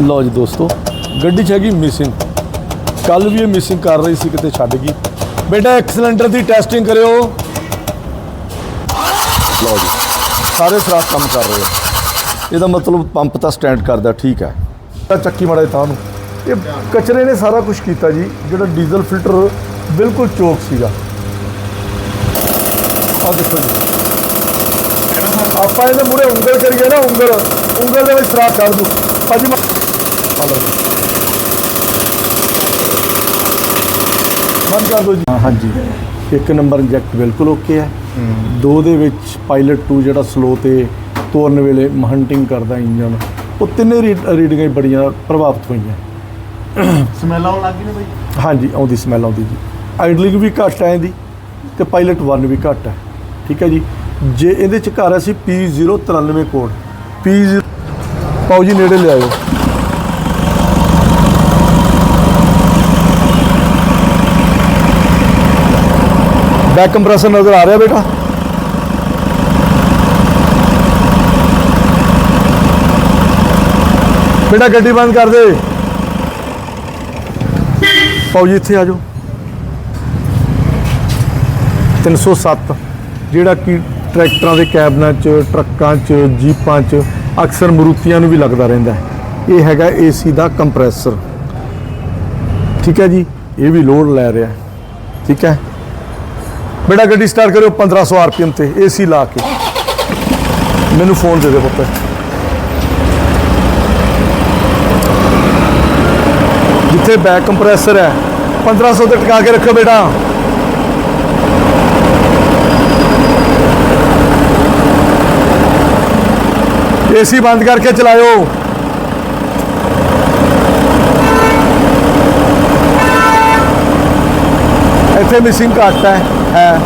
ਲਓ ਜੀ ਦੋਸਤੋ, ਗੱਡੀ 'ਚ ਹੈਗੀ ਮਿਸਿੰਗ ਕੱਲ ਵੀ ਇਹ ਮਿਸਿੰਗ ਕਰ ਰਹੀ ਸੀ ਕਿਤੇ ਛੱਡ ਗਈ। ਬੇਟਾ, ਇੱਕ ਸਿਲੰਡਰ ਦੀ ਟੈਸਟਿੰਗ ਕਰਿਓ। ਲਓ ਜੀ, ਸਾਰੇ ਸਰਾਖ ਕੰਮ ਕਰ ਰਹੇ ਆ। ਇਹਦਾ ਮਤਲਬ ਪੰਪ ਤਾਂ ਸਟੈਂਡ ਕਰਦਾ, ਠੀਕ ਹੈ। ਤਾਂ ਚੱਕੀ ਮਾੜਾ ਤਾਂ ਨੂੰ। ਇਹ ਕਚਰੇ ਨੇ ਸਾਰਾ ਕੁਝ ਕੀਤਾ ਜੀ, ਜਿਹੜਾ ਡੀਜ਼ਲ ਫਿਲਟਰ ਬਿਲਕੁਲ ਚੋਕ ਸੀਗਾ। ਆ ਦੇਖੋ ਜੀ। ਆਪਾਂ ਇਹਦੇ ਮੂਰੇ ਉਂਗਲ ਕਰੀਏ ਨਾ, ਉਂਗਲ ਉਂਗਲ ਦੇ ਵਿੱਚ ਸਰਾਖ ਕਰ ਦੂ ਭਾਜੀ ਮੈਂ ਲਓ ਜੀ ਬੰਦ ਕਰ ਦਿਓ ਜੀ ਹਾਂ ਹਾਂਜੀ। ਇੱਕ ਨੰਬਰ ਇੰਜੈਕਟ ਬਿਲਕੁਲ ਓਕੇ ਹੈ। ਦੋ ਦੇ ਵਿੱਚ ਪਾਇਲਟ 2 ਜਿਹੜਾ ਸਲੋ ਤੇ ਤੋਰਨ ਵੇਲੇ ਹੰਟਿੰਗ ਕਰਦਾ ਇੰਜਨ ਉਹ ਤਿੰਨੇ ਰੀਡ- ਰੀਡਿੰਗਾਂ ਹੀ ਬੜੀਆਂ ਪ੍ਰਭਾਵਿਤ ਹੋਈਆਂ। ਸਮੈਲ ਆਉਣ ਲੱਗ ਗਈ ਨੇ ਬਾਈ? ਹਾਂਜੀ ਆਉਂਦੀ ਸਮੈਲ ਆਉਂਦੀ ਜੀ। ਆਈਡਲਿੰਗ ਵੀ ਘੱਟ ਹੈ ਇਹਦੀ ਤੇ ਪਾਇਲਟ 1 ਵੀ ਘੱਟ ਹੈ। ਠੀਕ ਹੈ ਜੀ। ਜੇ ਇਹਦੇ ਚ ਘਰ ਅਸੀਂ P093 ਕੋਡ P0 ਪਾਓ ਜੀ ਨੇੜੇ ਲਿਆਇਓ। ਬੈਕ ਕੰਪਰੈਸਰ ਨਜ਼ਰ ਆ ਰਿਹਾ ਬੇਟਾ। ਬੇਟਾ ਗੱਡੀ ਬੰਦ ਕਰ ਦੇ। ਪਾਓ ਜੀ ਇੱਥੇ ਆ ਜਾਓ। 307 ਜਿਹੜਾ ਕਿ ਟਰੈਕਟਰਾਂ ਦੇ ਕੈਬਨਾਂ 'ਚ, ਟਰੱਕਾਂ 'ਚ, ਜੀਪਾਂ 'ਚ, ਅਕਸਰ ਮਰੂਤੀਆਂ ਨੂੰ ਵੀ ਲੱਗਦਾ ਰਹਿੰਦਾ ਇਹ ਹੈਗਾ ਏਸੀ ਦਾ ਕੰਪਰੈਸਰ। ਠੀਕ ਹੈ ਜੀ, ਇਹ ਵੀ ਲੋਡ ਲੈ ਰਿਹਾ ਠੀਕ ਹੈ ਬੇਟਾ ਗੱਡੀ ਸਟਾਰਟ ਕਰਿਓ 1500 ਆਰਪੀਐਮ ਤੇ ਏਸੀ ਲਾ ਕੇ। ਮੈਨੂੰ ਫੋਨ ਦੇ ਦੇ ਪੁੱਤ। ਜਿੱਥੇ ਬੈਕ ਕੰਪਰੈਸਰ ਹੈ 1500 ਤੇ ਟਿਕਾ ਕੇ ਰੱਖੋ ਬੇਟਾ। ਏਸੀ ਬੰਦ ਕਰਕੇ ਚਲਾਇਓ। ਇੱਥੇ ਮਿਸਿੰਗ ਘੱਟ ਹੈ। ਹੈ।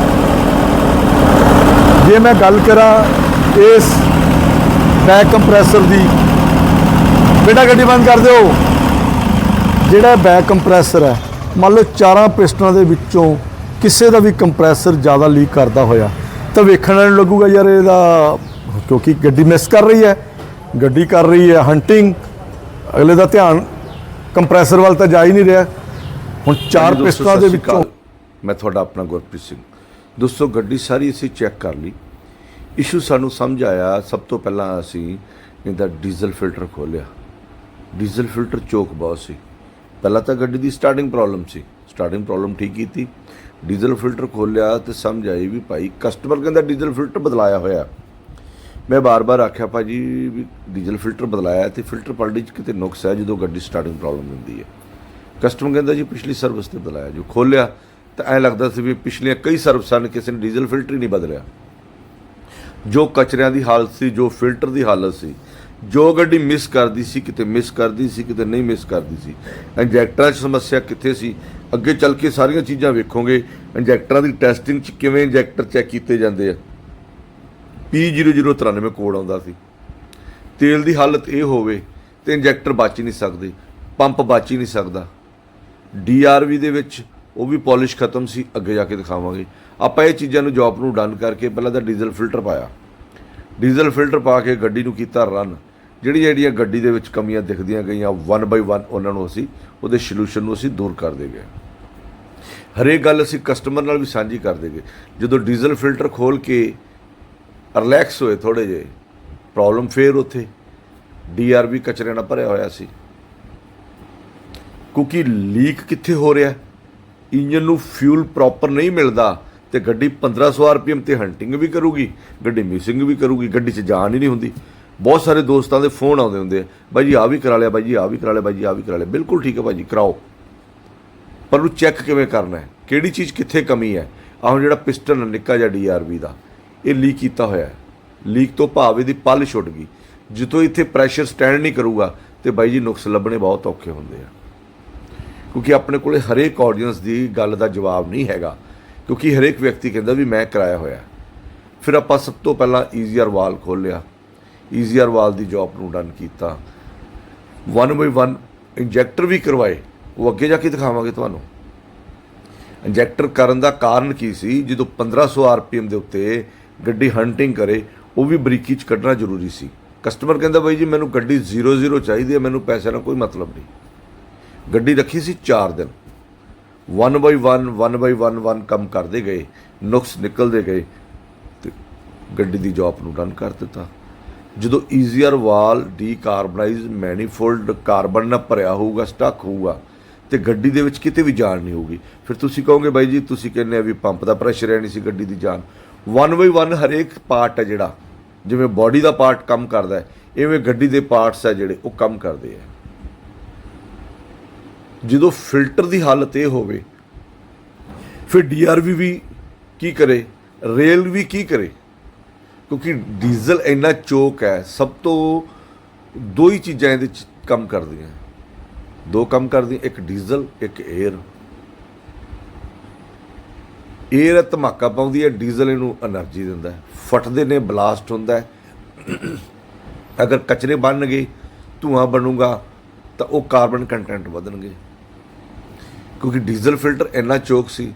ਜੇ ਮੈਂ ਗੱਲ ਕਰਾਂ ਇਸ ਬੈਕ ਕੰਪਰੈਸਰ ਦੀ ਬੇਟਾ ਗੱਡੀ ਬੰਦ ਕਰ ਦਿਓ। ਜਿਹੜਾ ਬੈਕ ਕੰਪਰੈਸਰ ਹੈ ਮੰਨ ਲਓ ਚਾਰਾਂ ਪਿਸਟਨਾਂ ਦੇ ਵਿੱਚੋਂ ਕਿਸੇ ਦਾ ਵੀ ਕੰਪਰੈਸਰ ਜ਼ਿਆਦਾ ਲੀਕ ਕਰਦਾ ਹੋਇਆ ਤਾਂ ਵੇਖਣ ਵਾਲੇ ਨੂੰ ਲੱਗੂਗਾ ਯਾਰ ਇਹਦਾ ਕਿਉਂਕਿ ਗੱਡੀ ਮਿਸ ਕਰ ਰਹੀ ਹੈ ਗੱਡੀ ਕਰ ਰਹੀ ਹੈ ਹੰਟਿੰਗ ਅਗਲੇ ਦਾ ਧਿਆਨ ਕੰਪਰੈਸਰ ਵੱਲ ਤਾਂ ਜਾ ਹੀ ਨਹੀਂ ਰਿਹਾ। ਹੁਣ ਚਾਰ ਪਿਸਟਨਾਂ ਦੇ ਵਿੱਚੋਂ। ਮੈਂ ਤੁਹਾਡਾ ਆਪਣਾ ਗੁਰਪ੍ਰੀਤ ਸਿੰਘ। ਦੋਸਤੋ, ਗੱਡੀ ਸਾਰੀ ਅਸੀਂ ਚੈੱਕ ਕਰ ਲਈ। ਇਸ਼ੂ ਸਾਨੂੰ ਸਮਝ ਆਇਆ। ਸਭ ਤੋਂ ਪਹਿਲਾਂ ਅਸੀਂ ਇਹਦਾ ਡੀਜ਼ਲ ਫਿਲਟਰ ਖੋਲਿਆ ਡੀਜ਼ਲ ਫਿਲਟਰ ਚੋਕ ਬਹੁਤ ਸੀ। ਪਹਿਲਾਂ ਤਾਂ ਗੱਡੀ ਦੀ ਸਟਾਰਟਿੰਗ ਪ੍ਰੋਬਲਮ ਸੀ। ਸਟਾਰਟਿੰਗ ਪ੍ਰੋਬਲਮ ਠੀਕ ਕੀਤੀ। ਡੀਜ਼ਲ ਫਿਲਟਰ ਖੋਲਿਆ ਤੇ ਸਮਝ ਆਈ ਵੀ ਭਾਈ ਕਸਟਮਰ ਕਹਿੰਦਾ ਡੀਜ਼ਲ ਫਿਲਟਰ ਬਦਲਾਇਆ ਹੋਇਆ। ਮੈਂ ਬਾਰ-ਬਾਰ ਆਖਿਆ, ਭਾਜੀ, ਵੀ ਡੀਜ਼ਲ ਫਿਲਟਰ ਬਦਲਾਇਆ ਤੇ ਫਿਲਟਰ ਪਲਟੀ 'ਚ ਕਿਤੇ ਨੁਕਸ ਹੈ ਜਦੋਂ ਗੱਡੀ ਸਟਾਰਟਿੰਗ ਪ੍ਰੋਬਲਮ ਹੁੰਦੀ ਹੈ? ਕਸਟਮਰ ਕਹਿੰਦਾ, ਜੀ, ਪਿਛਲੀ ਸਰਵਿਸ ਤੇ ਬਦਲਾਇਆ ਜੋ ਖੋਲਿਆ ਤਾਂ ਐ ਲੱਗਦਾ ਸੀ ਵੀ ਪਿਛਲੀਆਂ ਕਈ ਸਰਵਿਸਾਂ ਨੇ ਕਿਸੇ ਨੇ ਡੀਜ਼ਲ ਫਿਲਟਰ ਹੀ ਨਹੀਂ ਬਦਲਿਆ। ਜੋ ਕਚਰਿਆਂ ਦੀ ਹਾਲਤ ਸੀ, ਜੋ ਫਿਲਟਰ ਦੀ ਹਾਲਤ ਸੀ, ਜੋ ਗੱਡੀ ਮਿਸ ਕਰਦੀ ਸੀ, ਕਿਤੇ ਮਿਸ ਕਰਦੀ ਸੀ, ਕਿਤੇ ਨਹੀਂ ਮਿਸ ਕਰਦੀ ਸੀ। ਇੰਜੈਕਟਰਾਂ 'ਚ ਸਮੱਸਿਆ ਕਿੱਥੇ ਸੀ? ਅੱਗੇ ਚੱਲ ਕੇ ਸਾਰੀਆਂ ਚੀਜ਼ਾਂ ਵੇਖੋਗੇ, ਇੰਜੈਕਟਰਾਂ ਦੀ ਟੈਸਟਿੰਗ 'ਚ ਕਿਵੇਂ ਇੰਜੈਕਟਰ ਚੈੱਕ ਕੀਤੇ ਜਾਂਦੇ ਆ? P0093 ਕੋਡ ਆਉਂਦਾ ਸੀ। ਤੇਲ ਦੀ ਹਾਲਤ ਇਹ ਹੋਵੇ ਤੇ ਇੰਜੈਕਟਰ ਬਚ ਹੀ ਨਹੀਂ ਸਕਦੇ, ਪੰਪ ਬਚ ਹੀ ਨਹੀਂ ਸਕਦਾ। ਡੀਆਰਵੀ ਦੇ ਵਿੱਚ ਉਹ ਵੀ ਪਾਲਿਸ਼ ਖਤਮ ਸੀ, ਅੱਗੇ ਜਾ ਕੇ ਦਿਖਾਵਾਂਗੇ। ਆਪਾਂ ਇਹ ਚੀਜ਼ਾਂ ਨੂੰ ਜੌਬ ਨੂੰ ਡਨ ਕਰਕੇ ਪਹਿਲਾਂ ਤਾਂ ਡੀਜ਼ਲ ਫਿਲਟਰ ਪਾਇਆ। ਡੀਜ਼ਲ ਫਿਲਟਰ ਪਾ ਕੇ ਗੱਡੀ ਨੂੰ ਕੀਤਾ ਰਨ ਜਿਹੜੀ ਜਿਹੜੀਆਂ ਗੱਡੀ ਦੇ ਵਿੱਚ ਕਮੀਆਂ ਦਿਖਦੀਆਂ ਗਈਆਂ ਵਨ ਬਾਈ ਵਨ ਉਹਨਾਂ ਨੂੰ ਅਸੀਂ ਉਹਦੇ ਸੋਲੂਸ਼ਨ ਨੂੰ ਅਸੀਂ ਦੂਰ ਕਰਦੇ ਗਏ ਹਰੇਕ ਗੱਲ ਅਸੀਂ ਕਸਟਮਰ ਨਾਲ ਵੀ ਸਾਂਝੀ ਕਰਦੇ ਗਏ ਜਦੋਂ ਡੀਜ਼ਲ ਫਿਲਟਰ ਖੋਲ ਕੇ ਰਿਲੈਕਸ ਹੋਏ ਥੋੜੇ ਜੇ ਪ੍ਰੋਬਲਮ ਫੇਰ ਉੱਥੇ। ਡੀਆਰਬੀ ਕਚਰੇ ਨਾਲ ਭਰਿਆ ਹੋਇਆ ਸੀ। ਕਿਉਂਕਿ ਲੀਕ ਕਿੱਥੇ ਹੋ ਰਿਹਾ? ਇੰਜਨ ਨੂੰ ਫਿਊਲ ਪ੍ਰੋਪਰ ਨਹੀਂ ਮਿਲਦਾ ਤੇ ਗੱਡੀ 1500 ਆਰਪੀਐਮ ਤੇ ਹੰਟਿੰਗ ਵੀ ਕਰੂਗੀ, ਗੱਡੀ ਮਿਸਿੰਗ ਵੀ ਕਰੂਗੀ, ਗੱਡੀ 'ਚ ਜਾਨ ਹੀ ਨਹੀਂ ਹੁੰਦੀ। ਬਹੁਤ ਸਾਰੇ ਦੋਸਤਾਂ ਦੇ ਫੋਨ ਆਉਂਦੇ ਹੁੰਦੇ ਆ, ਬਾਈ ਜੀ ਆ ਵੀ ਕਰਾ ਲਿਆ, ਬਾਈ ਜੀ ਆ ਵੀ ਕਰਾ ਲਿਆ, ਬਾਈ ਜੀ ਆ ਵੀ ਕਰਾ ਲਿਆ। ਬਿਲਕੁਲ ਠੀਕ ਹੈ ਬਾਈ ਜੀ ਕਰਾਓ। ਪਰ ਉਹ ਚੈੱਕ ਕਿਵੇਂ ਕਰਨਾ ਹੈ? ਕਿਹੜੀ ਚੀਜ਼ ਕਿੱਥੇ ਕਮੀ ਹੈ? ਆਹ ਹੁਣ ਜਿਹੜਾ ਪਿਸਟਨ ਨਿੱਕਾ ਜਿਹਾ ਡੀਆਰਬੀ ਦਾ, ਇਹ ਲੀਕ ਕੀਤਾ ਹੋਇਆ ਹੈ। ਲੀਕ ਤੋਂ ਭਾਵ ਇਹਦੀ ਪਲ ਛੁੱਟ ਗਈ। ਜਿੱਥੋਂ ਇੱਥੇ ਪ੍ਰੈਸ਼ਰ ਸਟੈਂਡ ਨਹੀਂ ਕਰੂਗਾ ਤੇ ਬਾਈ ਜੀ ਨੁਕਸ ਲੱਭਣੇ ਬਹੁਤ ਔਖੇ ਹੁੰਦੇ ਆ। ਕਿਉਂਕਿ ਆਪਣੇ ਕੋਲੇ ਹਰੇਕ ਆਡੀਅנס ਦੀ ਗੱਲ ਦਾ ਜਵਾਬ ਨਹੀਂ ਹੈਗਾ। ਕਿਉਂਕਿ ਹਰੇਕ ਵਿਅਕਤੀ ਕਹਿੰਦਾ ਵੀ ਮੈਂ ਕਰਾਇਆ ਹੋਇਆ ਫਿਰ ਆਪਾਂ ਸਭ ਤੋਂ ਪਹਿਲਾਂ ਈਜ਼ੀਅਰ ਵਾਲ ਖੋਲ੍ਹਿਆ ਈਜ਼ੀਅਰ ਵਾਲ ਦੀ ਜੌਬ ਨੂੰ ਡਨ ਕੀਤਾ। 1 ਬਾਈ 1 ਇੰਜੈਕਟਰ ਵੀ ਕਰਵਾਏ। ਉਹ ਅੱਗੇ ਜਾ ਕੇ ਦਿਖਾਵਾਂਗੇ ਤੁਹਾਨੂੰ। ਇੰਜੈਕਟਰ ਕਰਨ ਦਾ ਕਾਰਨ ਕੀ ਸੀ? ਜਦੋਂ 1500 ਆਰਪੀਐਮ ਦੇ ਉੱਤੇ ਗੱਡੀ ਹੰਟਿੰਗ ਕਰੇ, ਉਹ ਵੀ ਬਰੀਕੀ ਚ ਕੱਢਣਾ ਜ਼ਰੂਰੀ ਸੀ। ਕਸਟਮਰ ਕਹਿੰਦਾ, ਬਾਈ ਜੀ, ਮੈਨੂੰ ਗੱਡੀ 00 ਚਾਹੀਦੀ ਹੈ, ਮੈਨੂੰ ਪੈਸੇ ਨਾਲ ਕੋਈ ਮਤਲਬ ਨਹੀਂ। ਗੱਡੀ ਰੱਖੀ ਸੀ 4 ਦਿਨ। 1 ਬਾਈ 1 1 ਬਾਈ 1 1 ਕੰਮ ਕਰਦੇ ਗਏ, ਨੁਕਸ ਨਿਕਲਦੇ ਗਏ ਤੇ ਗੱਡੀ ਦੀ ਜੌਬ ਨੂੰ ਰਨ ਕਰ ਦਿੱਤਾ। ਜਦੋਂ EGR valve decarbonise manifold carbon ਨਾਲ ਭਰਿਆ ਹੋਊਗਾ ਸਟਕ ਹੋਊਗਾ, ਤੇ ਗੱਡੀ ਦੇ ਵਿੱਚ ਕਿਤੇ ਵੀ ਜਾਣ ਨਹੀਂ ਹੋਊਗੀ। ਫਿਰ ਤੁਸੀਂ ਕਹੋਗੇ ਬਾਈ ਜੀ, ਤੁਸੀਂ ਕਹਿੰਦੇ ਆ ਵੀ ਪੰਪ ਦਾ ਪ੍ਰੈਸ਼ਰ ਹੈ ਨਹੀਂ ਸੀ ਗੱਡੀ ਦੀ ਜਾਨ 1 ਬਾਈ 1 ਹਰੇਕ ਪਾਰਟ ਹੈ ਜਿਹੜਾ, ਜਿਵੇਂ ਬਾਡੀ ਦਾ ਪਾਰਟ ਕੰਮ ਕਰਦਾ ਹੈ, ਇਵੇਂ ਗੱਡੀ ਦੇ ਪਾਰਟਸ ਹੈ ਜਿਹੜੇ, ਉਹ ਕੰਮ ਕਰਦੇ ਆ ਜਦੋਂ ਫਿਲਟਰ ਦੀ ਹਾਲਤ ਇਹ ਹੋਵੇ, ਫਿਰ ਡੀਆਰਵੀ ਵੀ ਕੀ ਕਰੇ, ਰੇਲ ਵੀ ਕੀ ਕਰੇ? ਕਿਉਂਕਿ ਡੀਜ਼ਲ ਇੰਨਾ ਚੋਕ ਹੈ, ਸਭ ਤੋਂ ਦੋ ਹੀ ਚੀਜ਼ਾਂ ਇਹਦੇ 'ਚ ਕੰਮ ਕਰਦੀਆਂ। ਦੋ ਕੰਮ ਕਰਦੀਆਂ, ਇੱਕ ਡੀਜ਼ਲ, ਇੱਕ 에ਅਰ 에ਅਰ ਧਮਾਕਾ ਪਾਉਂਦੀ ਹੈ, ਡੀਜ਼ਲ ਇਹਨੂੰ એનર્ਜੀ ਦਿੰਦਾ ਫਟਦੇ ਨੇ, ਬਲਾਸਟ ਹੁੰਦਾ ਹੈ। ਅਗਰ ਕਚਰੇ ਬਣ ਗਏ ਧੂਆਂ ਬਣੂਗਾ, ਤਾਂ ਉਹ ਕਾਰਬਨ ਕੰਟੈਂਟ ਵਧਣਗੇ। ਕਿਉਂਕਿ ਡੀਜ਼ਲ ਫਿਲਟਰ ਇੰਨਾ ਚੋਕ ਸੀ,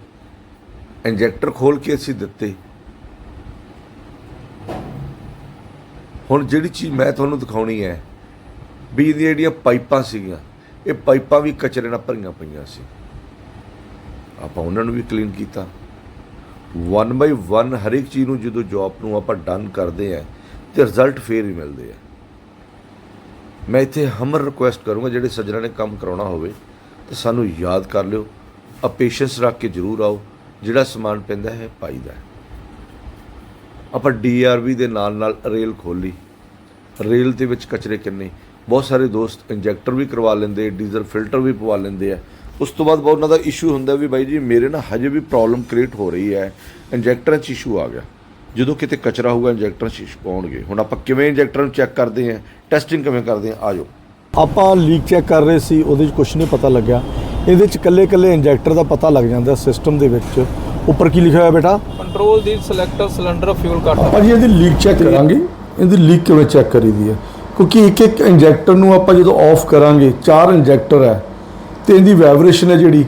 ਇੰਜੈਕਟਰ ਖੋਲ ਕੇ ਅਸੀਂ ਦਿੱਤੇ। ਹੁਣ ਜਿਹੜੀ ਚੀਜ਼ ਮੈਂ ਤੁਹਾਨੂੰ ਦਿਖਾਉਣੀ ਹੈ, ਵੀ ਇਹਦੀਆਂ ਜਿਹੜੀਆਂ ਪਾਈਪਾਂ ਸੀਗੀਆਂ, ਇਹ ਪਾਈਪਾਂ ਵੀ ਕਚਰੇ ਨਾਲ ਭਰੀਆਂ ਪਈਆਂ ਸੀ। ਆਪਾਂ ਉਹਨਾਂ ਨੂੰ ਵੀ ਕਲੀਨ ਕੀਤਾ। ਵਨ ਬਾਈ ਵਨ ਹਰ ਇੱਕ ਚੀਜ਼ ਨੂੰ ਜਦੋਂ ਜੌਬ ਨੂੰ ਆਪਾਂ ਡਨ ਕਰਦੇ ਆ, ਤੇ ਰਿਜ਼ਲਟ ਫੇਰ ਹੀ ਮਿਲਦੇ ਆ। ਮੈਂ ਇੱਥੇ ਹਮਰ ਰਿਕੁਐਸਟ ਕਰੂੰਗਾ, ਜਿਹੜੇ ਸੱਜਣਾ ਨੇ ਕੰਮ ਕਰਾਉਣਾ ਹੋਵੇ। ਤੇ ਸਾਨੂੰ ਯਾਦ ਕਰ ਲਿਓ। ਆ ਪੇਸ਼ੈਂਸ ਰੱਖ ਕੇ ਜ਼ਰੂਰ ਆਓ। ਜਿਹੜਾ ਸਮਾਨ ਪੈਂਦਾ ਹੈ ਪਾਈ ਦਾ ਆਪਾਂ ਡੀਆਰਵੀ ਦੇ ਨਾਲ ਨਾਲ ਰੇਲ ਖੋਲੀ ਰੇਲ ਦੇ ਵਿੱਚ ਕਚਰੇ ਕਿੰਨੇ? ਬਹੁਤ ਸਾਰੇ ਦੋਸਤ ਇੰਜੈਕਟਰ ਵੀ ਕਰਵਾ ਲੈਂਦੇ ਡੀਜ਼ਲ ਫਿਲਟਰ ਵੀ ਪਵਾ ਲੈਂਦੇ ਆ। ਉਸ ਤੋਂ ਬਾਅਦ ਬਹੁਤ ਉਹਨਾਂ ਦਾ ਇਸ਼ੂ ਹੁੰਦਾ ਵੀ ਬਾਈ ਜੀ, ਮੇਰੇ ਨਾ ਹਜੇ ਵੀ ਪ੍ਰੋਬਲਮ ਕ੍ਰੀਏਟ ਹੋ ਰਹੀ ਹੈ। ਇੰਜੈਕਟਰਾਂ 'ਚ ਇਸ਼ੂ ਆ ਗਿਆ। ਜਦੋਂ ਕਿਤੇ ਕਚਰਾ ਹੋਊਗਾ ਇੰਜੈਕਟਰਾਂ 'ਚ ਇਸ਼ੂ ਆਉਣਗੇ। ਹੁਣ ਆਪਾਂ ਕਿਵੇਂ ਇੰਜੈਕਟਰਾਂ ਨੂੰ ਚੈੱਕ ਕਰਦੇ ਹਾਂ ਟੈਸਟਿੰਗ ਕਿਵੇਂ ਕਰਦੇ ਹਾਂ ਆਜੋ ਆਪਾਂ ਲੀਕ ਚੈੱਕ ਕਰ ਰਹੇ ਸੀ ਉਹਦੇ 'ਚ ਕੁਝ ਨਹੀਂ ਪਤਾ ਲੱਗਿਆ। ਇਹਦੇ 'ਚ ਕੱਲੇ ਕੱਲੇ ਇੰਜੈਕਟਰ ਦਾ ਪਤਾ ਲੱਗ ਜਾਂਦਾ ਸਿਸਟਮ ਦੇ ਵਿੱਚ। ਉੱਪਰ ਕੀ ਲਿਖਿਆ ਹੋਇਆ ਬੇਟਾ? ਕੰਟਰੋਲ ਦੀ ਸਿਲੈਕਟਰ ਸਿਲੰਡਰ ਫਿਊਲ ਕੱਟ ਆਪਾਂ ਜੀ ਇਹਦੀ ਲੀਕ ਚੈੱਕ ਕਰਾਂਗੇ। ਇਹਦੀ ਲੀਕ ਕਿਵੇਂ ਚੈੱਕ ਕਰੀਦੀ ਹੈ? ਕਿਉਂਕਿ ਇੱਕ ਇੱਕ ਇੰਜੈਕਟਰ ਨੂੰ ਆਪਾਂ ਜਦੋਂ ਆਫ ਕਰਾਂਗੇ ਚਾਰ ਇੰਜੈਕਟਰ ਹੈ ਤੇ ਇਹਦੀ ਵਾਈਬ੍ਰੇਸ਼ਨ ਹੈ ਜਿਹੜੀ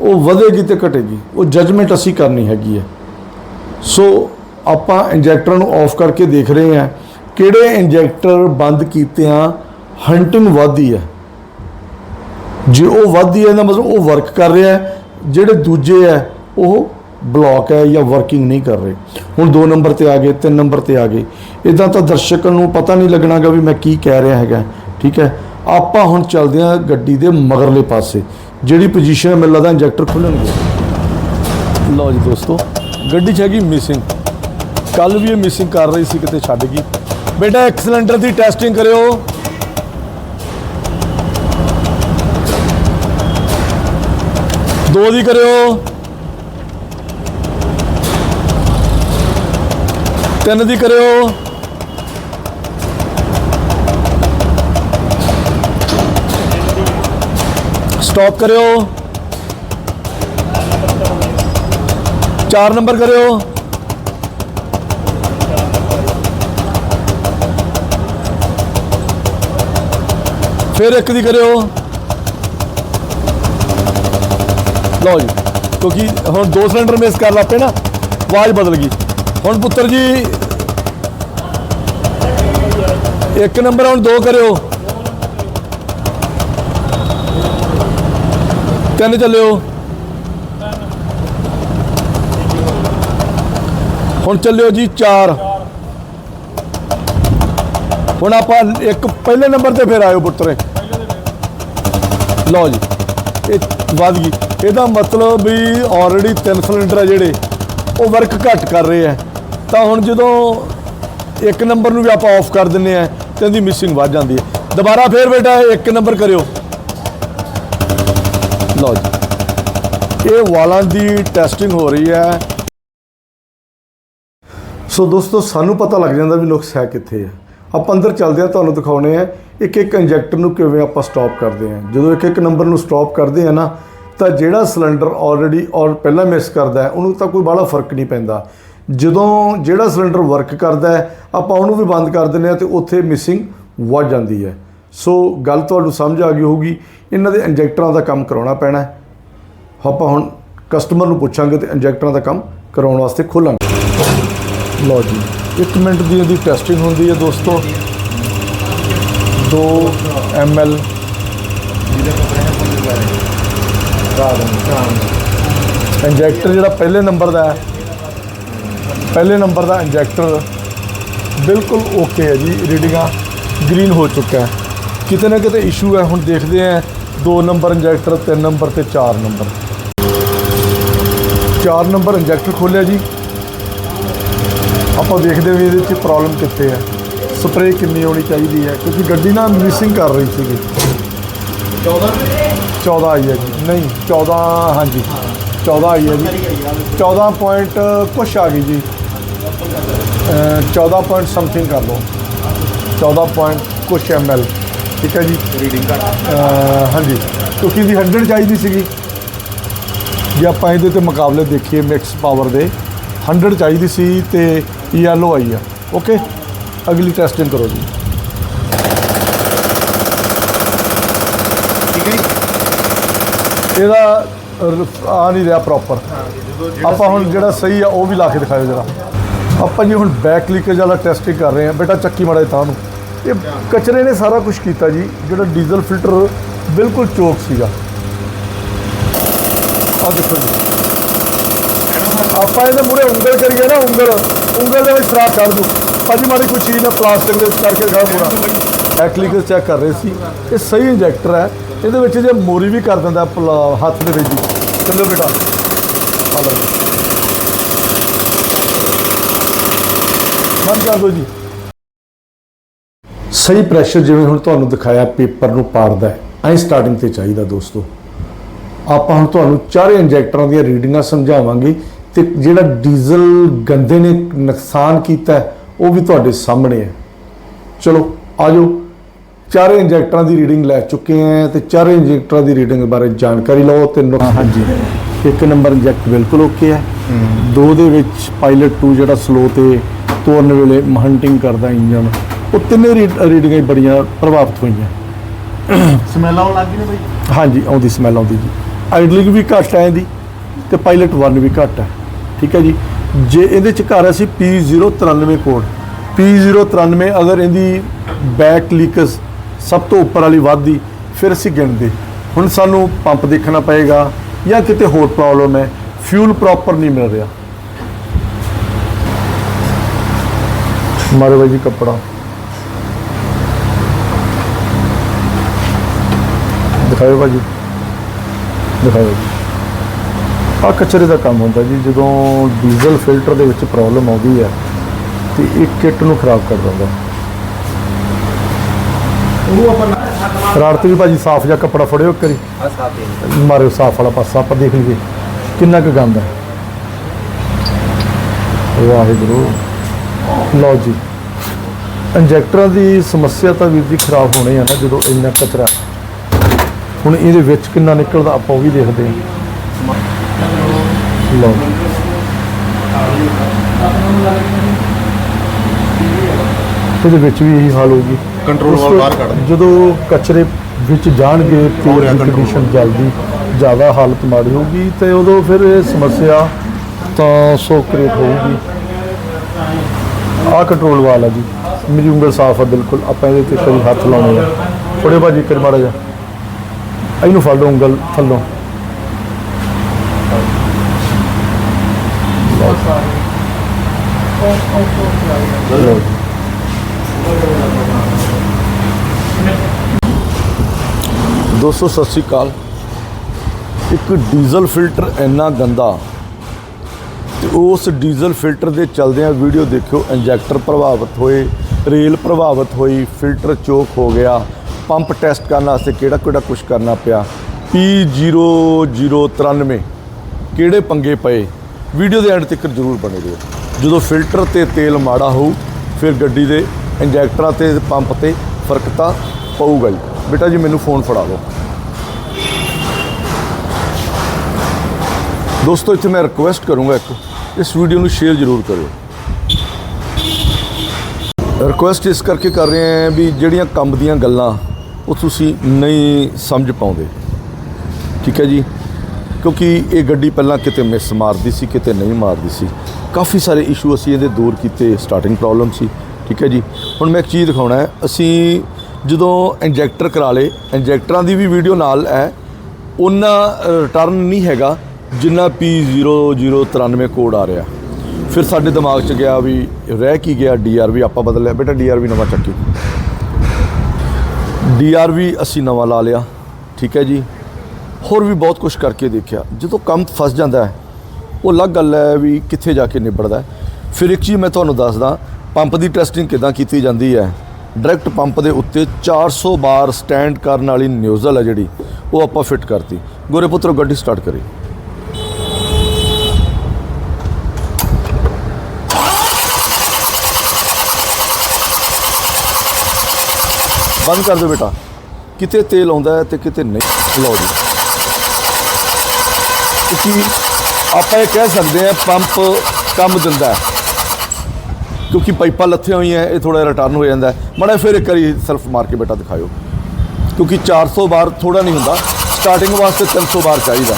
ਉਹ ਵਧੇਗੀ ਤੇ ਘਟੇਗੀ। ਉਹ ਜਜਮੈਂਟ ਅਸੀਂ ਕਰਨੀ ਹੈਗੀ ਹੈ। ਸੋ ਆਪਾਂ ਇੰਜੈਕਟਰ ਨੂੰ ਆਫ ਕਰਕੇ ਦੇਖ ਰਹੇ ਹਾਂ। ਕਿਹੜੇ ਇੰਜੈਕਟਰ ਬੰਦ ਕੀਤਿਆਂ ਹੰਟਿੰਗ ਵਧਦੀ ਹੈ। ਜੇ ਉਹ ਵਧਦੀ ਹੈ ਇਹਦਾ ਮਤਲਬ ਉਹ ਵਰਕ ਕਰ ਰਿਹਾ ਹੈ, ਜਿਹੜੇ ਦੂਜੇ ਹੈ, ਉਹ ਬਲੌਕ ਹੈ ਜਾਂ ਵਰਕਿੰਗ ਨਹੀਂ ਕਰ ਰਹੇ। ਹੁਣ 2 ਨੰਬਰ ਤੇ ਆ ਗਏ 3 ਨੰਬਰ ਤੇ ਆ ਗਏ। ਇਦਾਂ ਤਾਂ ਦਰਸ਼ਕ ਨੂੰ ਪਤਾ ਨਹੀਂ ਲੱਗਣਾਗਾ ਵੀ ਮੈਂ ਕੀ ਕਹਿ ਰਿਹਾ ਹੈਗਾ। ਠੀਕ ਹੈ? ਆਪਾਂ ਹੁਣ ਚੱਲਦੇ ਹਾਂ ਗੱਡੀ ਦੇ ਮਗਰਲੇ ਪਾਸੇ। ਜਿਹੜੀ ਪੋਜੀਸ਼ਨ ਹੈ, ਮੈਨੂੰ ਲੱਗਦਾ ਇੰਜੈਕਟਰ ਖੁੱਲਣਗੇ। ਲਓ ਜੀ ਦੋਸਤੋ, ਗੱਡੀ 'ਚ ਹੈਗੀ ਮਿਸਿੰਗ ਕੱਲ ਵੀ ਇਹ ਮਿਸਿੰਗ ਕਰ ਰਹੀ ਸੀ, ਕਿਤੇ ਛੱਡ ਗਈ। ਬੇਟਾ, ਇੱਕ ਸਿਲੰਡਰ ਦੀ ਟੈਸਟਿੰਗ ਕਰਿਓ। ਦੋ ਦੀ ਕਰਿਓ ਤਿੰਨ ਦੀ ਕਰਿਓ ਸਟਾਪ ਕਰਿਓ ਚਾਰ ਨੰਬਰ ਕਰਿਓ ਫਿਰ ਇੱਕ ਦੀ ਕਰਿਓ ਲਓ ਜੀ, ਕਿਉਂਕਿ ਹੁਣ ਦੋ ਸਿਲੰਡਰ ਮਿਸ ਕਰ ਲੱਪੇ ਨਾ, ਆਵਾਜ਼ ਬਦਲ ਗਈ। ਹੁਣ ਪੁੱਤਰ ਜੀ, ਇੱਕ ਨੰਬਰ ਹੁਣ ਦੋ ਕਰਿਓ। ਤਿੰਨ ਚੱਲਿਓ। ਹੁਣ ਚੱਲਿਓ ਜੀ 4 ਹੁਣ ਆਪਾਂ ਇੱਕ ਪਹਿਲੇ ਨੰਬਰ ਤੇ ਫਿਰ ਆਇਓ ਪੁੱਤਰੇ। ਲਓ ਜੀ, ਇਹ ਵੱਧ ਗਈ। ਇਹਦਾ ਮਤਲਬ ਵੀ ਆਲਰੇਡੀ ਤਿੰਨ ਸਿਲੰਡਰ ਆ ਜਿਹੜੇ, ਉਹ ਵਰਕ ਘੱਟ ਕਰ ਰਹੇ ਆ। ਤਾਂ ਹੁਣ ਜਦੋਂ ਇੱਕ ਨੰਬਰ ਨੂੰ ਵੀ ਆਪਾਂ ਆਫ ਕਰ ਦਿੰਨੇ ਆ, ਤੇ ਇਹਦੀ ਮਿਸਿੰਗ ਵੱਧ ਜਾਂਦੀ ਹੈ ਦੁਬਾਰਾ ਫੇਰ ਬੇਟਾ ਇੱਕ ਨੰਬਰ ਕਰਿਓ। ਲਓ ਜੀ। ਇਹ ਵਾਲਾਂ ਦੀ ਟੈਸਟਿੰਗ ਹੋ ਰਹੀ ਹੈ ਸੋ ਦੋਸਤੋ, ਸਾਨੂੰ ਪਤਾ ਲੱਗ ਜਾਂਦਾ ਵੀ ਨੁਕਸ ਹੈ ਕਿੱਥੇ ਹੈ ਆਪਾਂ ਅੰਦਰ ਚੱਲਦੇ ਆ, ਤੁਹਾਨੂੰ ਦਿਖਾਉਣੇ ਆ ਇੱਕ ਇੱਕ ਇੰਜੈਕਟਰ ਨੂੰ ਕਿਵੇਂ ਆਪਾਂ ਸਟਾਪ ਕਰਦੇ ਹਾਂ? ਜਦੋਂ ਇੱਕ ਇੱਕ ਨੰਬਰ ਨੂੰ ਸਟਾਪ ਕਰਦੇ ਆ ਨਾ, ਤਾਂ ਜਿਹੜਾ ਸਿਲੰਡਰ ਆਲਰੇਡੀ ਔਰ ਪਹਿਲਾਂ ਮਿਸ ਕਰਦਾ ਹੈ, ਉਹਨੂੰ ਤਾਂ ਕੋਈ ਬਾਹਲਾ ਫ਼ਰਕ ਨਹੀਂ ਪੈਂਦਾ। ਜਦੋਂ ਜਿਹੜਾ ਸਿਲੰਡਰ ਵਰਕ ਕਰਦਾ ਹੈ, ਆਪਾਂ ਉਹਨੂੰ ਵੀ ਬੰਦ ਕਰ ਦਿੰਦੇ ਆ ਤੇ ਉੱਥੇ ਮਿਸਿੰਗ ਵੱਧ ਜਾਂਦੀ ਹੈ। ਸੋ ਗੱਲ ਤੁਹਾਨੂੰ ਸਮਝ ਆ ਗਈ ਹੋਊਗੀ, ਇਹਨਾਂ ਦੇ ਇੰਜੈਕਟਰਾਂ ਦਾ ਕੰਮ ਕਰਾਉਣਾ ਪੈਣਾ ਹੈ। ਆਪਾਂ ਹੁਣ ਕਸਟਮਰ ਨੂੰ ਪੁੱਛਾਂਗੇ ਤੇ ਇੰਜੈਕਟਰਾਂ ਦਾ ਕੰਮ ਕਰਾਉਣ ਵਾਸਤੇ ਖੋਲਾਂਗੇ। ਲਓ ਜੀ 1 ਮਿੰਟ ਦੀ ਇਹਦੀ ਟੈਸਟਿੰਗ ਹੁੰਦੀ ਹੈ ਦੋਸਤੋ। 2 ml ਇੰਜੈਕਟਰ ਜਿਹੜਾ ਪਹਿਲੇ ਨੰਬਰ ਦਾ ਹੈ। ਪਹਿਲੇ ਨੰਬਰ ਦਾ ਇੰਜੈਕਟਰ ਬਿਲਕੁਲ ਓਕੇ ਹੈ ਜੀ ਰੀਡਿੰਗਾਂ ਗ੍ਰੀਨ ਹੋ ਚੁੱਕਾ ਹੈ ਕਿਤੇ ਨਾ ਕਿਤੇ ਇਸ਼ੂ ਹੈ ਹੁਣ ਦੇਖਦੇ ਹਾਂ। 2 ਨੰਬਰ ਇੰਜੈਕਟਰ 3 ਨੰਬਰ ਤੇ 4 ਨੰਬਰ। 4 ਨੰਬਰ ਇੰਜੈਕਟਰ ਖੋਲਿਆ ਜੀ। ਆਪਾਂ ਦੇਖਦੇ ਵੀ ਇਹਦੇ 'ਚ ਪ੍ਰੋਬਲਮ ਕਿੱਥੇ ਹੈ। ਸਪਰੇਅ ਕਿੰਨੀ ਹੋਣੀ ਚਾਹੀਦੀ ਹੈ? ਕਿਉਂਕਿ ਗੱਡੀ ਨਾ ਮਿਸਿੰਗ ਕਰ ਰਹੀ ਸੀਗੀ। 14 ਆਈ ਹੈ ਜੀ। ਨਹੀਂ 14 ਹਾਂਜੀ। 14 ਆਈ ਹੈ ਜੀ। 14 ਪੁਆਇੰਟ ਕੁਛ ਆ ਗਈ ਜੀ। ਅਹ 14 ਪੁਆਇੰਟ ਸਮਥਿੰਗ ਕਰ ਲਓ। 14 ਪੁਆਇੰਟ ਕੁਛ ਐਮਐਲ ਠੀਕ ਹੈ ਜੀ? ਰੀਡਿੰਗ ਹਾਂਜੀ। ਕਿਉਂਕਿ ਇਹਦੀ 100 ਚਾਹੀਦੀ ਸੀਗੀ। ਜੇ ਆਪਾਂ ਇਹਦੇ ਤੇ ਮੁਕਾਬਲੇ ਦੇਖੀਏ ਮਿਕਸ ਪਾਵਰ ਦੇ 100 ਚਾਹੀਦੀ ਸੀ ਤੇ ਯੈਲੋ ਆਈ ਆ। ਓਕੇ ਅਗਲੀ ਟੈਸਟਿੰਗ ਕਰੋ ਜੀ। ਠੀਕ ਹੈ ਜੀ? ਇਹਦਾ ਆ ਨਹੀਂ ਰਿਹਾ ਪ੍ਰੋਪਰ ਆਪਾਂ ਹੁਣ ਜਿਹੜਾ ਸਹੀ ਆ ਉਹ ਵੀ ਲਾ ਕੇ ਦਿਖਾਓ ਜਰਾ। ਆਪਾਂ ਜੀ ਹੁਣ ਬੈਕ ਲੀਕੇਜ ਵਾਲਾ ਟੈਸਟਿੰਗ ਕਰ ਰਹੇ ਹਾਂ। ਬੇਟਾ ਚੱਕੀ ਮਾੜਾ ਤਾਂ ਨੂੰ। ਇਹ ਕਚਰੇ ਨੇ ਸਾਰਾ ਕੁਝ ਕੀਤਾ ਜੀ। ਜਿਹੜਾ ਡੀਜ਼ਲ ਫਿਲਟਰ ਬਿਲਕੁਲ ਚੋਕ ਸੀਗਾ। ਆ ਦੇਖੋ ਜੀ। ਆਪਾਂ ਇਹਦੇ ਮੂਰੇ ਉਂਗਲ ਕਰੀਏ ਨਾ ਉਂਗਲ। ਉਂਗਲ ਦੇ ਵਿੱਚ ਸ਼ਰਾਬ ਕੱਢ ਦੂ ਭਾਜੀ ਮਾੜੀ ਕੋਈ ਚੀਜ਼ ਨਾ ਪਲਾਸਟਿਕ ਦੇ ਵਿੱਚ ਕਰਕੇ ਦਿਖਾਓ ਪੂਰਾ ਐਕਲੀਕਲ ਚੈੱਕ ਕਰ ਰਹੇ ਸੀ। ਇਹ ਸਹੀ ਇੰਜੈਕਟਰ ਹੈ। ਇਹਦੇ ਵਿੱਚ ਜੇ ਮੋਰੀ ਵੀ ਕਰ ਦਿੰਦਾ ਪਲਾ- ਹੱਥ ਦੇ ਵਿੱਚ ਹੀ। ਬੇਟਾ। ਆ ਲਓ ਜੀ। ਬੰਦ ਕਰ ਦਿਓ ਜੀ। ਸਹੀ ਪ੍ਰੈਸ਼ਰ ਜਿਵੇਂ ਹੁਣ ਤੁਹਾਨੂੰ ਦਿਖਾਇਆ ਪੇਪਰ ਨੂੰ ਪਾੜਦਾ ਹੈ। ਐਂ ਸਟਾਰਟਿੰਗ ਤੇ ਚਾਹੀਦਾ ਦੋਸਤੋ। ਆਪਾਂ ਹੁਣ ਤੁਹਾਨੂੰ ਚਾਰੇ ਇੰਜੈਕਟਰਾਂ ਦੀਆਂ ਰੀਡਿੰਗਾਂ ਸਮਝਾਵਾਂਗੇ ਤੇ ਜਿਹੜਾ ਡੀਜ਼ਲ ਗੰਦੇ ਨੇ ਨੁਕਸਾਨ ਕੀਤਾ ਹੈ, ਉਹ ਵੀ ਤੁਹਾਡੇ ਸਾਹਮਣੇ ਹੈ। ਚਲੋ ਆਜੋ। ਚਾਰੇ ਇੰਜੈਕਟਰਾਂ ਦੀ ਰੀਡਿੰਗ ਲੈ ਚੁੱਕੇ ਹਾਂ ਤੇ ਚਾਰੇ ਇੰਜੈਕਟਰਾਂ ਦੀ ਰੀਡਿੰਗ ਬਾਰੇ ਜਾਣਕਾਰੀ ਲਓ ਤੇ ਹਾਂਜੀ। ਇੱਕ ਨੰਬਰ ਇੰਜੈਕਟ ਬਿਲਕੁਲ ਓਕੇ ਹੈ। ਦੋ ਦੇ ਵਿੱਚ ਪਾਇਲਟ 2 ਜਿਹੜਾ ਸਲੋ ਤੇ ਤੋਰਨ ਵੇਲੇ ਹੰਟਿੰਗ ਕਰਦਾ ਇੰਜਨ ਉਹ ਤਿੰਨੇ ਰੀਡਿੰਗਾਂ ਹੀ ਬੜੀਆਂ ਪ੍ਰਭਾਵਿਤ ਹੋਈਆਂ। ਸਮੈਲ ਆਉਣ ਲੱਗ ਗਈ ਨੇ ਬਾਈ? ਹਾਂਜੀ ਆਉਂਦੀ ਸਮੈਲ ਆਉਂਦੀ ਜੀ। ਆਈਡਲਿੰਗ ਵੀ ਘੱਟ ਹੈ ਇਹਦੀ ਤੇ ਪਾਇਲਟ 1 ਵੀ ਘੱਟ ਹੈ। ਠੀਕ ਹੈ ਜੀ? ਜੇ ਇਹਦੇ ਚ ਘਰ ਅਸੀਂ P093 ਕੋਡ P093 ਅਗਰ ਇਹਦੀ ਬੈਕ ਲੀਕਸ ਸਭ ਤੋਂ ਉੱਪਰ ਵਾਲੀ ਵੱਧਦੀ, ਫਿਰ ਅਸੀਂ ਗਿਣਦੇ। ਹੁਣ ਸਾਨੂੰ ਪੰਪ ਦੇਖਣਾ ਪਏਗਾ ਜਾਂ ਕਿਤੇ ਹੋਰ ਪ੍ਰੋਬਲਮ ਹੈ ਫਿਊਲ ਪ੍ਰੋਪਰ ਨਹੀਂ ਮਿਲ ਰਿਹਾ। ਮਾਰੇ ਬਾਈ ਜੀ ਕੱਪੜਾ। ਦਿਖਾਓ ਭਾਜੀ। ਦਿਖਾਓ ਜੀ। ਆ ਕਚਰੇ ਦਾ ਕੰਮ ਹੁੰਦਾ ਜੀ ਜਦੋਂ ਡੀਜ਼ਲ ਫਿਲਟਰ ਦੇ ਵਿੱਚ ਪ੍ਰੋਬਲਮ ਆਉਂਦੀ ਹੈ ਤੇ ਇਹ ਕਿੱਟ ਨੂੰ ਖਰਾਬ ਕਰ ਦਿੰਦਾ। ਉਹ ਆਪਾਂ ਰਾਤ ਵੀ ਭਾਜੀ ਸਾਫ਼ ਜਿਹਾ ਕੱਪੜਾ ਫੜਿਓ ਇੱਕ ਵਾਰੀ। ਆ ਸਾਫ਼ ਮਾਰਿਓ ਸਾਫ਼ ਵਾਲਾ ਪਾਸਾ ਆਪਾਂ ਦੇਖ ਲਈਏ ਕਿੰਨਾ ਕੁ ਗੰਦ ਹੈ। ਵਾਹਿਗੁਰੂ। ਲਓ ਜੀ ਇੰਜੈਕਟਰਾਂ ਦੀ ਸਮੱਸਿਆ ਤਾਂ ਵੀਰ ਜੀ ਖਰਾਬ ਹੋਣੀ ਆ ਨਾ ਜਦੋਂ ਇੰਨਾ ਕਚਰਾ ਹੁਣ ਇਹਦੇ ਵਿੱਚ ਕਿੰਨਾ ਨਿਕਲਦਾ ਆਪਾਂ ਉਹ ਵੀ ਦੇਖਦੇ ਹਾਂ। ਲਓ। ਇਹਦੇ ਵਿੱਚ ਵੀ ਇਹੀ ਹਾਲ ਹੋਊਗੀ। ਕੰਟਰੋਲ ਵਾਲ ਬਾਹਰ ਕੱਢ ਦੇ ਜਦੋਂ ਕਚਰੇ ਵਿੱਚ ਜਾਣਗੇ ਤੇ ਹੋ ਰਿਹਾ ਉਹਦੀ control। ਕੰਡੀਸ਼ਨ ਜਲਦੀ ਜ਼ਿਆਦਾ ਹਾਲਤ ਮਾੜੀ ਹੋਊਗੀ ਤੇ ਉਦੋਂ ਫਿਰ ਇਹ ਸਮੱਸਿਆ ਤਾਂ ਸੋ ਕ੍ਰੀਏਟ ਹੋਊਗੀ। ਆਹ ਕੰਟਰੋਲ ਵਾਲਾ ਜੀ। ਮੇਰੀ ਉਂਗਲ ਸਾਫ਼ ਆ ਬਿਲਕੁਲ। ਆਪਾਂ ਇਹਦੇ ਤੇ ਕਰੀ ਹੱਥ ਲਾਉਣੇ ਆ। ਥੋੜੇ ਬਾਜੀ ਕਰ ਮਾੜਾ ਜਾ ਇਹਨੂੰ ਫੜ ਲਓ ਉਂਗਲ ਥੱਲੋਂ। ਲਓ ਜੀ। ਦੋਸਤੋ, ਸਤਿ ਸ੍ਰੀ ਅਕਾਲ। ਇੱਕ ਡੀਜ਼ਲ ਫਿਲਟਰ ਇੰਨਾ ਗੰਦਾ ਤੇ ਉਸ ਡੀਜ਼ਲ ਫਿਲਟਰ ਦੇ ਚਲਦਿਆਂ ਵੀਡੀਓ ਦੇਖਿਓ, ਇੰਜੈਕਟਰ ਪ੍ਰਭਾਵਿਤ ਹੋਏ, ਰੇਲ ਪ੍ਰਭਾਵਿਤ ਹੋਈ, ਫਿਲਟਰ ਚੋਕ ਹੋ ਗਿਆ, ਪੰਪ ਟੈਸਟ ਕਰਨ ਵਾਸਤੇ ਕਿਹੜਾ ਕਿਹੜਾ ਕੁਝ ਕਰਨਾ ਪਿਆ? P0093 ਕਿਹੜੇ ਪੰਗੇ ਪਏ? ਵੀਡੀਓ ਦੇ ਐਂਡ ਤੱਕ ਜ਼ਰੂਰ ਬਣੇ ਰਹੋ। ਜਦੋਂ ਫਿਲਟਰ ਤੇ ਤੇਲ ਮਾੜਾ ਹੋਊ, ਫਿਰ ਗੱਡੀ ਦੇ ਇੰਜੈਕਟਰਾਂ ਤੇ ਪੰਪ ਤੇ ਫ਼ਰਕ ਤਾਂ ਪਊਗਾ ਹੀ। ਬੇਟਾ ਜੀ, ਮੈਨੂੰ ਫੋਨ ਫੜਾ ਦਿਓ। ਦੋਸਤੋ, ਇੱਥੇ ਮੈਂ ਰਿਕੁਐਸਟ ਕਰੂੰਗਾ ਇੱਕ। ਇਸ ਵੀਡੀਓ ਨੂੰ ਸ਼ੇਅਰ ਜ਼ਰੂਰ ਕਰਿਓ। ਰਿਕੁਐਸਟ ਇਸ ਕਰਕੇ ਕਰ ਰਹੇ ਹਾਂ ਵੀ ਜਿਹੜੀਆਂ ਕੰਮ ਦੀਆਂ ਗੱਲਾਂ ਉਹ ਤੁਸੀਂ ਨਹੀਂ ਸਮਝ ਪਾਉਂਦੇ। ਠੀਕ ਹੈ ਜੀ? ਕਿਉਂਕਿ ਇਹ ਗੱਡੀ ਪਹਿਲਾਂ ਕਿਤੇ ਮਿਸ ਮਾਰਦੀ ਸੀ, ਕਿਤੇ ਨਹੀਂ ਮਾਰਦੀ ਸੀ। ਕਾਫੀ ਸਾਰੇ ਇਸ਼ੂ ਅਸੀਂ ਇਹਦੇ ਦੂਰ ਕੀਤੇ ਸਟਾਰਟਿੰਗ ਪ੍ਰੋਬਲਮ ਸੀ, ਠੀਕ ਹੈ ਜੀ। ਹੁਣ ਮੈਂ ਇੱਕ ਚੀਜ਼ ਦਿਖਾਉਣਾ ਹੈ, ਅਸੀਂ ਜਦੋਂ ਇੰਜੈਕਟਰ ਕਰਾ ਲੇ ਇੰਜੈਕਟਰਾਂ ਦੀ ਵੀ ਵੀਡੀਓ ਨਾਲ ਹੈ, ਉਹਨਾਂ ਰਿਟਰਨ ਨਹੀਂ ਹੈਗਾ ਜਿੰਨਾ P0093 ਕੋਡ ਆ ਰਿਹਾ। ਫਿਰ ਸਾਡੇ ਦਿਮਾਗ 'ਚ ਗਿਆ ਵੀ ਰਹਿ ਕੀ ਗਿਆ DRV ਆਪਾਂ ਬਦਲ ਲਿਆ ਬੇਟਾ DRV ਨਵਾਂ ਚੱਕੀ। DRV ਅਸੀਂ ਨਵਾਂ ਲਾ ਲਿਆ, ਠੀਕ ਹੈ ਜੀ। ਹੋਰ ਵੀ ਬਹੁਤ ਕੁਝ ਕਰਕੇ ਦੇਖਿਆ। ਜਦੋਂ ਕੰਮ ਫਸ ਜਾਂਦਾ ਹੈ, ਉਹ ਅਲੱਗ ਗੱਲ ਹੈ ਵੀ ਕਿੱਥੇ ਜਾ ਕੇ ਨਿਬੜਦਾ ਫਿਰ ਇੱਕ ਚੀਜ਼ ਮੈਂ ਤੁਹਾਨੂੰ ਦੱਸਦਾ, ਪੰਪ ਦੀ ਟੈਸਟਿੰਗ ਕਿਦਾਂ ਕੀਤੀ ਜਾਂਦੀ ਹੈ? ਡਾਇਰੈਕਟ ਪੰਪ ਦੇ ਉੱਤੇ 400 ਬਾਰ ਸਟੈਂਡ ਕਰਨ ਵਾਲੀ ਨਿਊਜ਼ਲ ਹੈ ਜਿਹੜੀ, ਉਹ ਆਪਾਂ ਫਿੱਟ ਕਰਤੀ। ਗੋਰੇ ਪੁੱਤਰੋ ਗੱਡੀ ਸਟਾਰਟ ਕਰੀ ਬੰਦ ਕਰ ਦਿਓ ਬੇਟਾ। ਕਿਤੇ ਤੇਲ ਆਉਂਦਾ ਹੈ ਤੇ ਕਿਤੇ ਨਹੀਂ। ਲਓ ਜੀ। ਕਿਉਂਕਿ ਆਪਾਂ ਇਹ ਕਹਿ ਸਕਦੇ ਹਾਂ, ਪੰਪ ਕੰਮ ਦਿੰਦਾ ਕਿਉਂਕਿ ਪਾਈਪਾਂ ਲੱਥੀਆਂ ਹੋਈਆਂ, ਇਹ ਥੋੜਾ ਰਿਟਰਨ ਹੋ ਜਾਂਦਾ ਹੈ। ਮੜਾ ਫਿਰ ਇੱਕ ਵਾਰੀ ਸਲਫ ਮਾਰ ਕੇ ਬੇਟਾ ਦਿਖਾਇਓ। ਕਿਉਂਕਿ 400 ਬਾਰ ਥੋੜਾ ਨਹੀਂ ਹੁੰਦਾ ਸਟਾਰਟਿੰਗ ਵਾਸਤੇ 300 ਬਾਰ ਚਾਹੀਦਾ।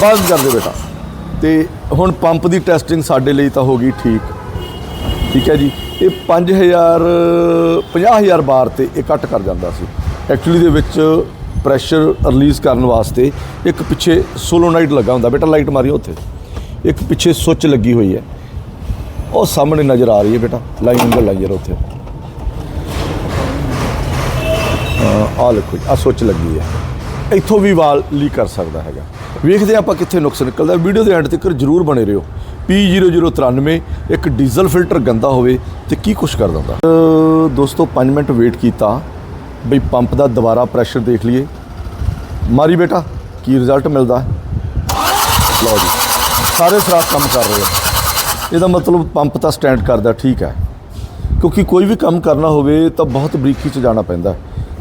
ਬੰਦ ਕਰ ਦਿਓ ਬੇਟਾ। ਤੇ ਹੁਣ ਪੰਪ ਦੀ ਟੈਸਟਿੰਗ ਸਾਡੇ ਲਈ ਤਾਂ ਹੋ ਗਈ ਠੀਕ। ਠੀਕ ਹੈ ਜੀ। ਇਹ 5000 50000 ਬਾਰ ਤੇ ਇਹ ਕੱਟ ਕਰ ਜਾਂਦਾ ਸੀ। ਐਕਚੁਅਲੀ ਦੇ ਵਿੱਚ ਪ੍ਰੈਸ਼ਰ ਰਿਲੀਜ਼ ਕਰਨ ਵਾਸਤੇ ਇੱਕ ਪਿੱਛੇ ਸੋਲੋਨਾਈਟ ਲੱਗਾ ਹੁੰਦਾ। ਬੇਟਾ ਲਾਈਟ ਮਾਰਿਓ ਉੱਥੇ। ਇੱਕ ਪਿੱਛੇ ਸੁੱਚ ਲੱਗੀ ਹੋਈ ਹੈ। ਉਹ ਸਾਹਮਣੇ ਨਜ਼ਰ ਆ ਰਹੀ ਹੈ ਬੇਟਾ। ਲਾਈਨ ਦਾ ਲਾਈਰ ਉੱਥੇ। ਆ ਦੇਖੋ ਆ ਸੁੱਚ ਲੱਗੀ ਹੈ। ਇੱਥੋਂ ਵੀ ਵਾਲ ਲੀਕ ਕਰ ਸਕਦਾ ਹੈਗਾ। ਵੇਖਦੇ ਹਾਂ ਆਪਾਂ ਕਿੱਥੇ ਨੁਕਸ ਨਿਕਲਦਾ। ਵੀਡੀਓ ਦੇ ਐਂਡ ਤੱਕ ਜਰੂਰ ਬਣੇ ਰਹੋ। P0093 ਇੱਕ ਡੀਜ਼ਲ ਫਿਲਟਰ ਗੰਦਾ ਹੋਵੇ ਤੇ ਕੀ ਕੁਛ ਕਰ ਦਿੰਦਾ ਦੋਸਤੋ 5 ਮਿੰਟ ਵੇਟ ਕੀਤਾ। ਬਈ ਪੰਪ ਦਾ ਦੁਬਾਰਾ ਪ੍ਰੈਸ਼ਰ ਦੇਖ ਲਈਏ। ਮਾਰੀ ਬੇਟਾ, ਕੀ ਰਿਜ਼ਲਟ ਮਿਲਦਾ? ਲਓ ਜੀ, ਸਾਰੇ ਸਰਾਖ ਕੰਮ ਕਰ ਰਹੇ ਆ। ਇਹਦਾ ਮਤਲਬ ਪੰਪ ਤਾਂ ਸਟੈਂਡ ਕਰਦਾ, ਠੀਕ ਹੈ। ਕਿਉਂਕਿ ਕੋਈ ਵੀ ਕੰਮ ਕਰਨਾ ਹੋਵੇ ਤਾਂ ਬਹੁਤ ਬਰੀਕੀ 'ਚ ਜਾਣਾ ਪੈਂਦਾ।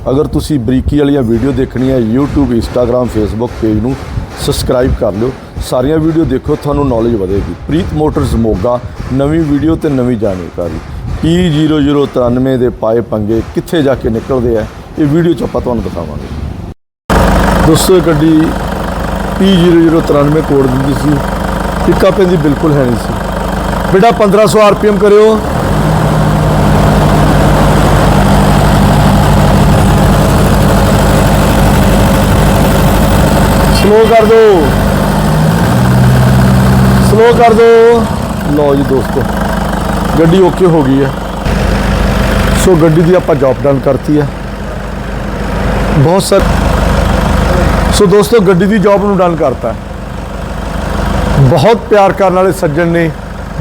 ਅਗਰ ਤੁਸੀਂ ਬਰੀਕੀ ਵਾਲੀਆਂ ਵੀਡੀਓ ਦੇਖਣੀਆਂ YouTube, Instagram, Facebook ਪੇਜ ਨੂੰ ਸਬਸਕ੍ਰਾਈਬ ਕਰ ਲਿਓ। ਸਾਰੀਆਂ ਵੀਡੀਓ ਦੇਖੋ, ਤੁਹਾਨੂੰ ਨੌਲੇਜ ਵਧੇਗੀ। ਪ੍ਰੀਤ ਮੋਟਰਸ ਮੋਗਾ, ਨਵੀਂ ਵੀਡੀਓ ਤੇ ਨਵੀਂ ਜਾਣਕਾਰੀ। P0093 ਦੇ ਪਾਏ ਪੰਗੇ ਕਿੱਥੇ ਜਾ ਕੇ ਨਿਕਲਦੇ ਆ, ਇਹ ਵੀਡੀਓ 'ਚ ਆਪਾਂ ਤੁਹਾਨੂੰ ਦਿਖਾਵਾਂਗੇ। ਦੋਸਤੋ, ਇਹ ਗੱਡੀ P0093 ਕੋਡ ਦਿੰਦੀ ਸੀ। ਪਿਕਅਪ ਇਹਦੀ ਬਿਲਕੁਲ ਹੈ ਨਹੀਂ ਸੀ। ਬੇਟਾ 1500 ਆਰਪੀਐਮ ਕਰਿਓ। ਸਲੋ ਕਰ ਦਿਓ ਸਲੋ ਕਰ ਦਿਓ ਲਓ ਜੀ ਦੋਸਤੋ, ਗੱਡੀ ਓਕੇ ਹੋ ਗਈ ਹੈ। ਸੋ ਗੱਡੀ ਦੀ ਆਪਾਂ ਜੌਬ ਡਨ ਕਰਤੀ ਹੈ। ਬਹੁਤ ਸਰ ਸੋ ਦੋਸਤੋ, ਗੱਡੀ ਦੀ ਜੌਬ ਨੂੰ ਡਨ ਕਰਤਾ ਬਹੁਤ ਪਿਆਰ ਕਰਨ ਵਾਲੇ ਸੱਜਣ ਨੇ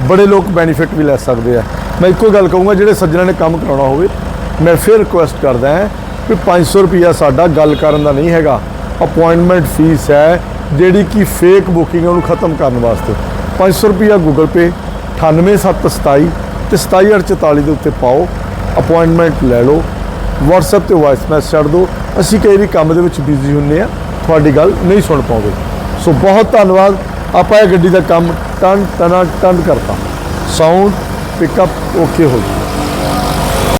ਬੜੇ ਲੋਕ ਬੈਨੀਫਿਟ ਵੀ ਲੈ ਸਕਦੇ ਆ। ਮੈਂ ਇੱਕੋ ਗੱਲ ਕਹੂੰਗਾ, ਜਿਹੜੇ ਸੱਜਣਾਂ ਨੇ ਕੰਮ ਕਰਾਉਣਾ ਹੋਵੇ, ਮੈਂ ਫਿਰ ਰਿਕੁਐਸਟ ਕਰਦਾ ਹਾਂ ਕਿ 500 ਰੁਪਿਆ ਸਾਡਾ ਗੱਲ ਕਰਨ ਦਾ ਨਹੀਂ ਹੈਗਾ। ਅਪਾਇੰਟਮੈਂਟ ਫੀਸ ਹੈ, ਜਿਹੜੀ ਕਿ ਫੇਕ ਬੁਕਿੰਗ ਉਹਨੂੰ ਖਤਮ ਕਰਨ ਵਾਸਤੇ। 500 ਰੁਪਿਆ ਗੂਗਲ ਪੇ 98727 ਤੇ 27844 ਦੇ ਉੱਤੇ ਪਾਓ। ਅਪਾਇੰਟਮੈਂਟ ਲੈ ਲਓ। WhatsApp ਤੇ ਵਾਇਸ ਮੈਸੇਜ ਛੱਡ ਦਿਓ। ਅਸੀਂ ਕਈ ਵੀ ਕੰਮ ਦੇ ਵਿੱਚ ਬਿਜ਼ੀ ਹੁੰਨੇ ਆ ਤੁਹਾਡੀ ਗੱਲ ਨਹੀਂ ਸੁਣ ਪਾਉਂਦੇ। ਸੋ ਬਹੁਤ ਧੰਨਵਾਦ। ਆਪਾਂ ਇਹ ਗੱਡੀ ਦਾ ਕੰਮ ਟਨ ਟਨਾ ਟਨ ਕਰਤਾ। ਸਾਊਂਡ ਪਿਕਅਪ ਓਕੇ ਹੋ ਗਿਆ